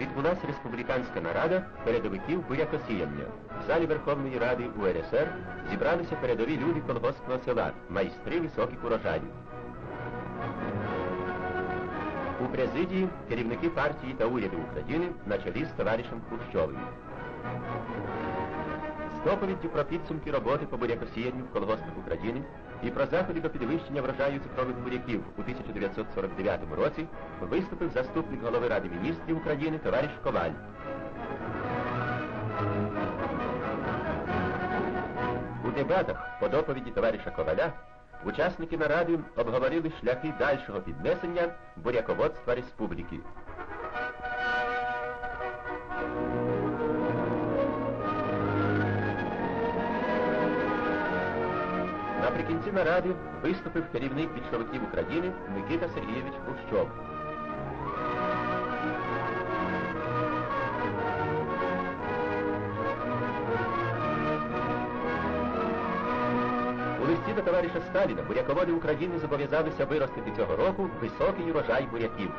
Відбулася республіканська нарада передовиків бурякосіяння. В залі Верховної Ради УРСР зібралися передові люди колгоспного села, майстри високих урожаїв. У президії керівники партії та уряду України на чолі з товаришем Хрущовим. З доповіддю про підсумки роботи по бурякосіянню в колгоспах України і про заходи до підвищення врожаю цукрових буряків у 1949 році виступив заступник голови Ради міністрів України товариш Коваль. У дебатах по доповіді товариша Коваля учасники наради обговорили шляхи дальшого піднесення буряководства республіки. Наприкінці наради виступив керівник більшовиків України Микита Сергійович Хрущов. У листі до товариша Сталіна буряководи України зобов'язалися виростити цього року високий урожай буряків.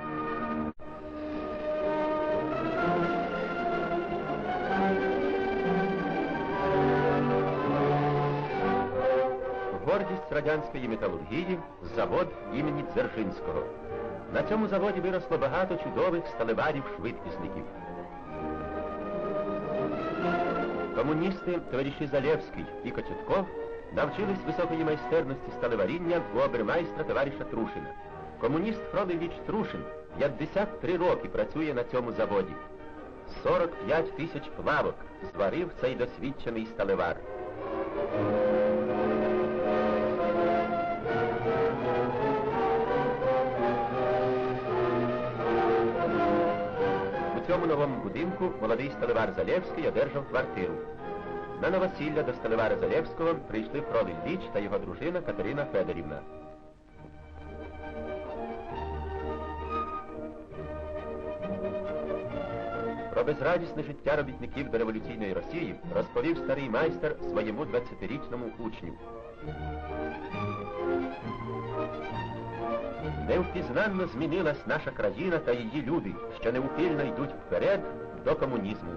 Гордість радянської металургії завод імені Дзержинського. На цьому заводі виросло багато чудових сталеварів-швидкісників. Комуністи товариші Залєвський і Кочетков навчились високої майстерності сталеваріння у обермайстра товариша Трушина. Комуніст Фролевич Трушин 53 роки працює на цьому заводі. 45 тисяч плавок зварив цей досвідчений сталевар. Цьому новому будинку молодий сталевар Залєвський одержав квартиру. На новосілля до сталевара Залєвського прийшли Фролий Ліч та його дружина Катерина Федорівна. Про безрадісне життя робітників до революційної Росії розповів старий майстер своєму 20-річному учню. Невпізнанно змінилась наша країна та її люди, що неухильно йдуть вперед до комунізму.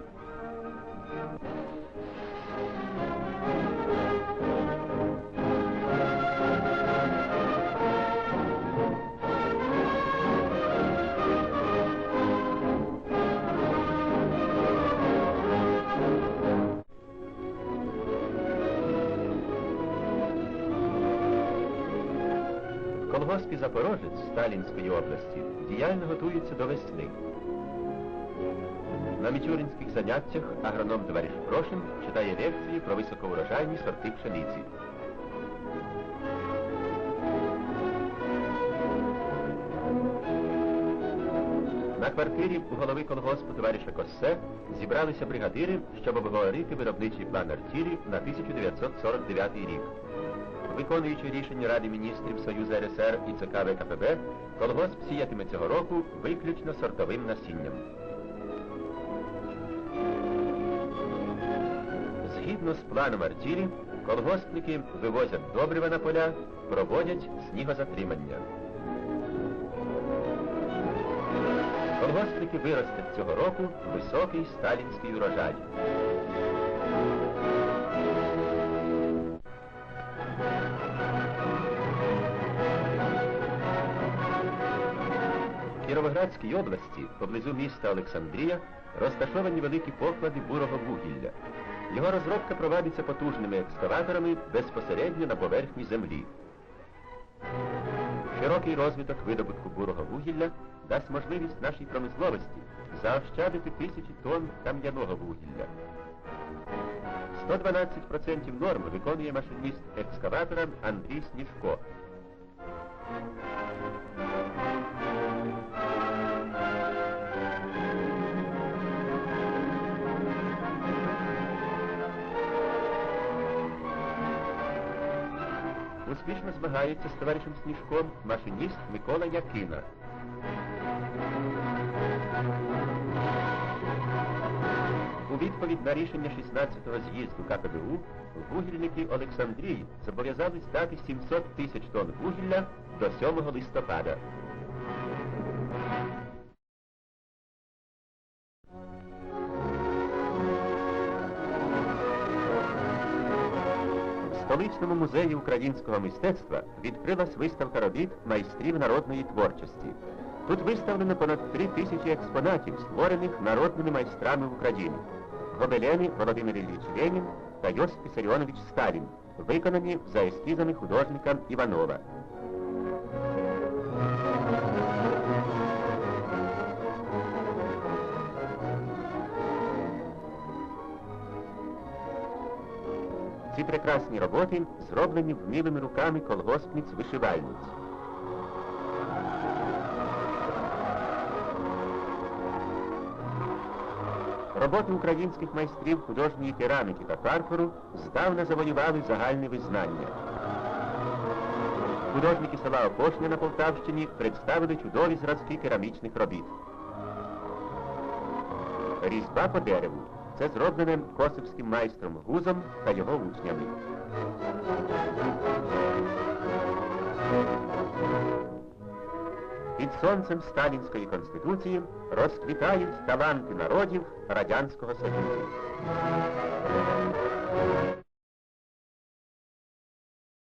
Колгоспі Запорожець Сталінської області діяльно готується до весни. На мічуринських заняттях агроном товариш Прошин читає лекції про високоурожайні сорти пшениці. На квартирі у голови колгоспу товариша Коссе зібралися бригадири, щоб обговорити виробничий план артілі на 1949 рік. Виконуючи рішення Ради міністрів Союзу РСР і ЦК ВКПБ, колгосп сіятиме цього року виключно сортовим насінням. Згідно з планом артілі, колгоспники вивозять добрива на поля, проводять снігозатримання. Колгоспники виростять цього року високий сталінський урожай. Кіровоградській області, поблизу міста Олександрія, розташовані великі поклади бурого вугілля. Його розробка проводиться потужними екскаваторами безпосередньо на поверхні землі. Широкий розвиток видобутку бурого вугілля дасть можливість нашій промисловості заощадити тисячі тонн кам'яного вугілля. 112% норм виконує машиніст екскаватора Андрій Сніжко. Успішно змагається з товаришем Сніжком машиніст Микола Якина. У відповідь на рішення 16-го з'їзду КПБУ вугільники Олександрії зобов'язались дати 700 тисяч тонн вугілля до 7 листопада. Столичному музеї українського мистецтва відкрилась виставка робіт майстрів народної творчості. Тут виставлено понад три тисячі експонатів, створених народними майстрами в Україні. Гобелени Володимир Ілліч Ленін та Йосип Вісаріонович Сталін, виконані за ескізами художника Іванова. Ці прекрасні роботи зроблені вмілими руками колгоспниць-вишивальниць. Роботи українських майстрів художньої кераміки та фарфору здавна завоювали загальне визнання. Художники села Опошня на Полтавщині представили чудові зразки керамічних робіт. Різьба по дереву. Це зроблене косівським майстром Гузом та його учнями. Під сонцем Сталінської конституції розквітають таланти народів Радянського Союзу.